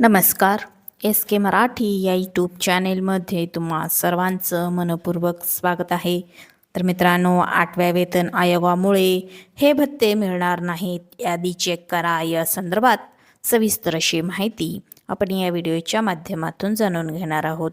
नमस्कार. एस के मराठी या यूट्यूब चॅनेलमध्ये तुम्हा सर्वांचं मनपूर्वक स्वागत आहे. तर मित्रांनो आठव्या वेतन आयोगामुळे हे भत्ते मिळणार नाहीत यादी चेक करा या संदर्भात सविस्तर अशी माहिती आपण या व्हिडिओच्या माध्यमातून जाणून घेणार आहोत.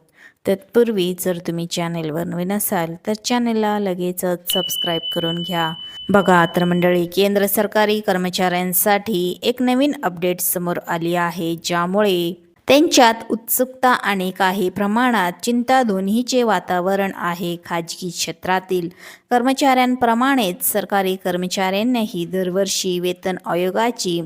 तत्पूर्वी जर तुम्ही चॅनेलवर नवीन असाल तर चॅनेलला लगेचच सबस्क्राईब करून घ्या. बघा तर मंडळी केंद्र सरकारी कर्मचाऱ्यांसाठी एक नवीन अपडेट समोर आली आहे ज्यामुळे त्यांच्यात उत्सुकता आणि काही प्रमाणात चिंता दोन्हीचे वातावरण आहे. खाजगी क्षेत्रातील कर्मचाऱ्यांप्रमाणेच सरकारी कर्मचाऱ्यांनाही दरवर्षी वेतन आयोगाची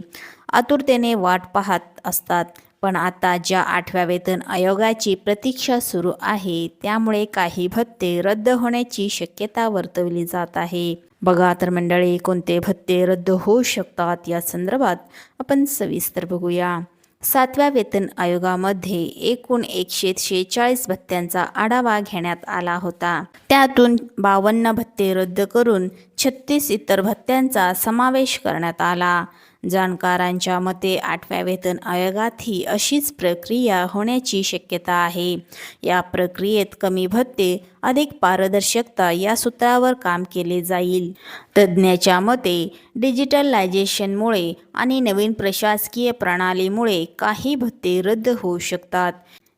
आतुरतेने वाट पाहत असतात. पण आता ज्या आठव्या वेतन आयोगाची प्रतीक्षा सुरू आहे त्यामुळे काही भत्ते रद्द होण्याची शक्यता वर्तवली जात आहे. बघा तर मंडळी कोणते भत्ते रद्द होऊ शकतात या संदर्भात आपण सविस्तर बघूया. सातव्या वेतन आयोगामध्ये एकूण एकशे शेहेचाळीस भत्त्यांचा आढावा घेण्यात आला होता. त्यातून बावन्न भत्ते रद्द करून छत्तीस इतर भत्त्यांचा समावेश करण्यात आला. जाणकारांच्या मते आठव्या वेतन आयोगात ही अशीच प्रक्रिया होण्याची शक्यता आहे. या प्रक्रियेत कमी भत्ते अधिक पारदर्शकता या सूत्रावर काम केले जाईल. तज्ज्ञाच्या मते डिजिटलायझेशनमुळे आणि नवीन प्रशासकीय प्रणालीमुळे काही भत्ते रद्द होऊ शकतात.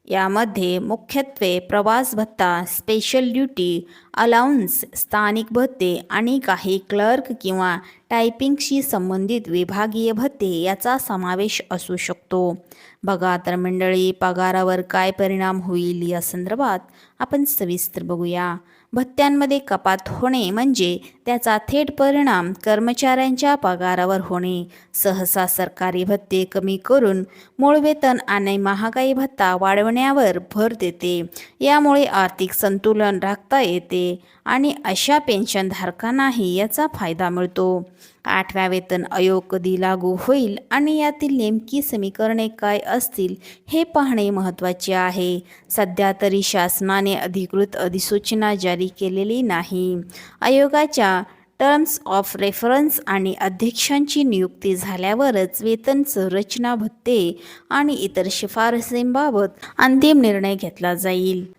यामध्ये मुख्यत्वे प्रवास भत्ता स्पेशल ड्युटी अलाउन्स स्थानिक भत्ते आणि काही क्लर्क किंवा टायपिंगशी संबंधित विभागीय भत्ते याचा समावेश असू शकतो. बघा तर मंडळी पगारावर काय परिणाम होईल या संदर्भात आपण सविस्तर बघूया. भत्त्यांमध्ये कपात होणे म्हणजे त्याचा थेट परिणाम कर्मचाऱ्यांच्या पगारावर होणे. सहसा सरकारी भत्ते कमी करून मूळ वेतन आणि महागाई भत्ता वाढवण्यावर भर देते. यामुळे आर्थिक संतुलन राखता येते आणि अशा पेन्शनधारकांनाही याचा फायदा मिळतो. आठव्या वेतन आयोग कधी लागू होईल आणि यातील नेमकी समीकरणे काय असतील हे पाहणे महत्त्वाचे आहे. सध्या तरी शासनाने अधिकृत अधिसूचना जारी केलेली नाही. आयोगाच्या टर्म्स ऑफ रेफरन्स आणि अध्यक्षांची नियुक्ती झाल्यावरच वेतन संरचना भत्ते आणि इतर शिफारसींबाबत अंतिम निर्णय घेतला जाईल.